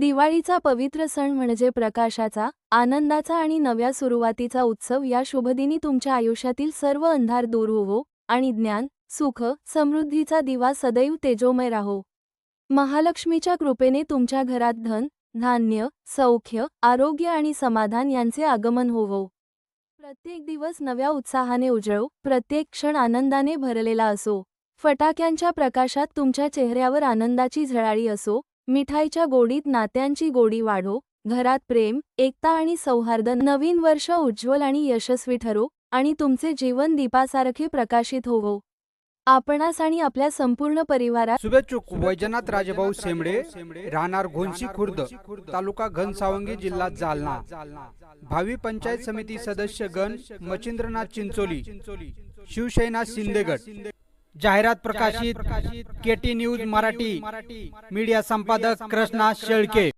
दिवाळीचा पवित्र सण म्हणजे प्रकाशाचा आनंदाचा आणि नव्या सुरुवातीचा उत्सव या शुभदिनी तुमच्या आयुष्यातील सर्व अंधार दूर होवो आणि ज्ञान सुख समृद्धीचा दिवा सदैव तेजोमय राहो. महालक्ष्मीच्या कृपेने तुमच्या घरात धन धान्य सौख्य आरोग्य आणि समाधान यांचे आगमन होवो. प्रत्येक दिवस नव्या उत्साहाने उजळो प्रत्येक क्षण आनंदाने भरलेला असो. फटाक्यांच्या प्रकाशात तुमच्या चेहऱ्यावर आनंदाची झळाळी असो मिठाईच्या गोडीत नात्यांची गोडी वाढो घरात प्रेम एकता आणि सौहार्द नवीन वर्ष उज्ज्वल आणि यशस्वी ठरो आणि तुमचे जीवन दीपासारखे प्रकाशित होवो. आपणास आणि आपल्या संपूर्ण परिवारात शुभेच्छुक वैजनाथ राजभाऊ सेमडे राहणार घोणशी खुर्द तालुका घनसावंगी जिल्हा जालना. भावी पंचायत समिती सदस्य गण मचिंद्रनाथ चिंचोली शिवसेना शिंदेगड. जाहिरात प्रकाशित केटी न्यूज मराठी मीडिया संपादक कृष्णा शेळके.